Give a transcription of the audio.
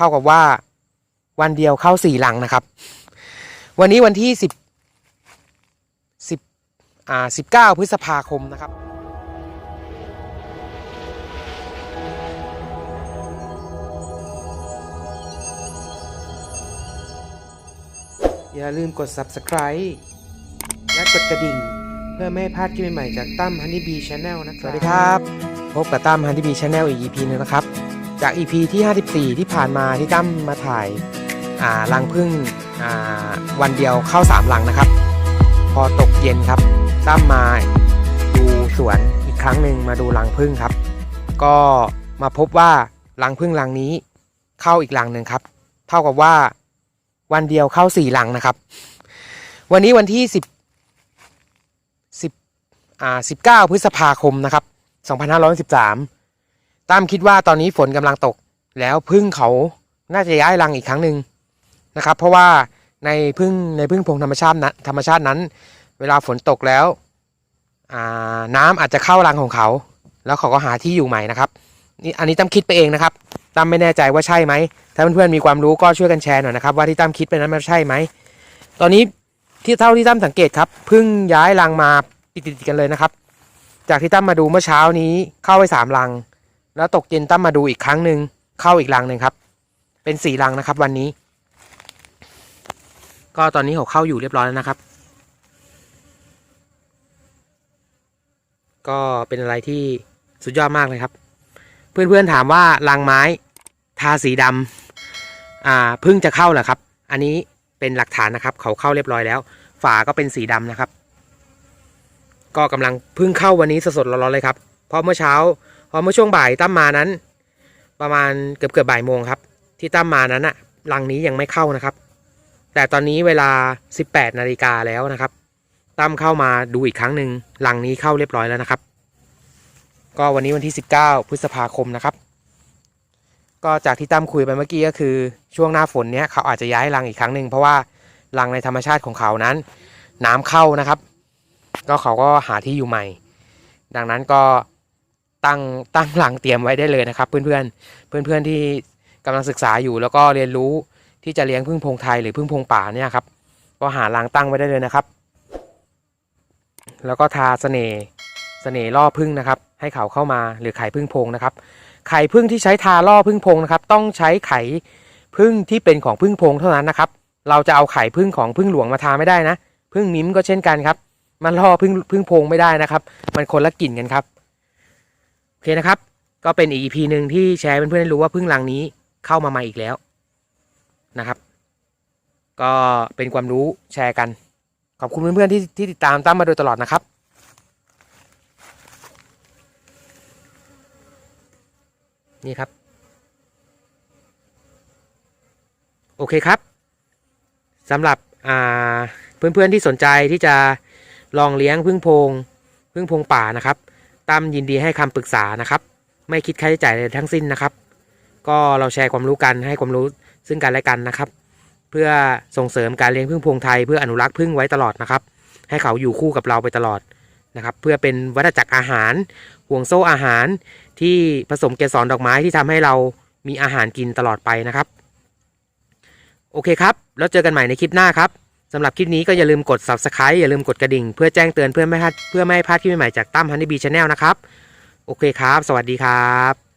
เท่ากับว่าวันเดียวเข้าสี่หลังนะครับ วันนี้วันที่สิบสิบอ่าสิบเก้าพฤษภาคมนะครับอย่าลืมกด subscribe และกดกระดิ่ง เพื่อไม่ให้พลาดคลิปใหม่ๆจากตั้มฮันนี่บีชาแนลนะครับ สวัสดีครับ พบกับตั้มฮันนี่บีชาแนลอีก EP หนึงนะครับ จาก EP ที่ 54 ที่ผ่านมาที่ตั้มมาถ่ายอ่ารังพึ่งอ่าวันเดียวเข้า 3 ลังนะครับ พอตกเย็นครับตั้มมาดูสวนอีกครั้งหนึ่งมาดูรังพึ่งครับ ก็มาพบว่ารังพึ่งรังนี้เข้าอีกรังหนึ่งครับ เท่ากับว่าวันเดียวเข้าสี่ลังนะครับ วันนี้วันที่สิบสิบอ่าสิบเก้าพฤษภาคมนะครับสองพันห้าร้อยสิบสาม ตามคิดว่าตอนนี้ฝนกำลังตก แล้วพึ่งเขาน่าจะย้ายรังอีกครั้งหนึ่งนะครับ เพราะว่าในพึ่งในพึ่งพงธรรมชาตินะธรรมชาตินั้น เวลาฝนตกแล้วน้ำอาจจะเข้ารังของเขา แล้วเขาก็หาที่อยู่ใหม่นะครับนี่อันนี้ตั้มคิดไปเองนะครับตั้มไม่แน่ใจว่าใช่ไหมถ้าเพื่อนๆมีความรู้ก็ช่วยกันแชร์หน่อยนะครับว่าที่ตั้มคิดไปนั้นมันใช่ไหมตอนนี้ที่เท่าที่ตั้มสังเกตครับพิ่งย้ายรังมาติดๆกันเลยนะครับ จากที่ตั้มมาดูเมื่อเช้านี้เข้าไปสามรัง แล้วตกเย็นตั้มมาดูอีกครั้งหนึ่งเข้าอีกรังหนึ่งครับ เป็นสี่รังนะครับ วันนี้ ก็ตอนนี้เขาเข้าอยู่เรียบร้อยแล้วนะครับ ก็เป็นอะไรที่สุดยอดมากเลยครับ เพื่อนๆถามว่ารังไม้ทาสีดำอ่าพิ่งจะเข้าเหรอครับ อันนี้เป็นหลักฐานนะครับ เขาเข้าเรียบร้อยแล้ว ฝาก็เป็นสีดำนะครับ ก็กำลังพิ่งเข้าวันนี้สดๆร้อนๆเลยครับ เพราะเมื่อเช้า พอเมื่อช่วงบ่ายตั้มมานั้น ประมาณเกือบเกือบบ่ายโมงครับ ที่ตั้มมานั้นอะรังนี้ยังไม่เข้านะครับ แต่ตอนนี้เวลา 18นาฬิกาแล้วนะครับ ตั้มเข้ามาดูอีกครั้งหนึ่งรังนี้เข้าเรียบร้อยแล้วนะครับ ก็วันนี้วันที่ 19 พฤษภาคมนะครับ ก็จากที่ตั้มคุยไปเมื่อกี้ก็คือช่วงหน้าฝนเนี้ยเขาอาจจะย้ายรังอีกครั้งหนึ่งเพราะว่ารังในธรรมชาติของเขานั้น น้ำเข้านะครับ ก็เขาก็หาที่อยู่ใหม่ ดังนั้นก็ ตั้งตั้งรังเตรียมไว้ได้เลยนะครับเพื่อนๆเพื่อนๆที่กำลังศึกษาอยู่แล้วก็เรียนรู้ที่จะเลี้ยงพึ่งพงไทยหรือพึ่งพงป่าเนี่ยครับก็หารังตั้งไว้ได้เลยนะครับ แล้วก็ทาเสน่ห์เสน่ห์ล่อพึ่งนะครับ ให้เขาเข้ามาหรือไข่พึ่งพงนะครับ ไข่พึ่งที่ใช้ทาล่อพึ่งพงนะครับ ต้องใช้ไข่พึ่งที่เป็นของพึ่งพงเท่านั้นนะครับ เราจะเอาไข่พึ่งของพึ่งหลวงมาทาไม่ได้นะพึ่งมิ้มก็เช่นกันครับ มันล่อพึ่งพึ่งพงไม่ได้นะครับ มันคนละกลิ่นกันครับ โอเคนะครับ ก็เป็นอีก EP หนึ่งที่แชร์เพื่อนๆให้รู้ว่าพึ่งรังนี้เข้ามาใหม่อีกแล้วนะครับ ก็เป็นความรู้แชร์กัน ขอบคุณเพื่อนๆที่ที่ติดตามตั้มมาโดยตลอดนะครับนี่ครับ โอเคครับสำหรับอ่าเพื่อนๆที่สนใจที่จะลองเลี้ยงพึ่งโพงพึ่งโพงป่านะครับ ตั้มยินดีให้คำปรึกษานะครับ ไม่คิดค่าใช้จ่ายใดทั้งสิ้นนะครับ ก็เราแชร์ความรู้กันให้ความรู้ซึ่งกันและกันนะครับ เพื่อส่งเสริมการเลี้ยงพึ่งโพงไทยเพื่ออนุรักษ์พึ่งไว้ตลอดนะครับ ให้เขาอยู่คู่กับเราไปตลอดนะครับ เพื่อเป็นวัฏจักรอาหาร ห่วงโซ่อาหารที่ผสมเกสรดอกไม้ที่ทำให้เรามีอาหารกินตลอดไปนะครับ โอเคครับ แล้วเจอกันใหม่ในคลิปหน้าครับ สำหรับคลิปนี้ก็อย่าลืมกด subscribe อย่าลืมกดกระดิ่ง เพื่อแจ้งเตือนเพื่อไม่พลาดเพื่อไม่ให้พลาดคลิปใหม่ๆจากตั้มฮันนี่บีชาแนลนะครับ โอเคครับ สวัสดีครับ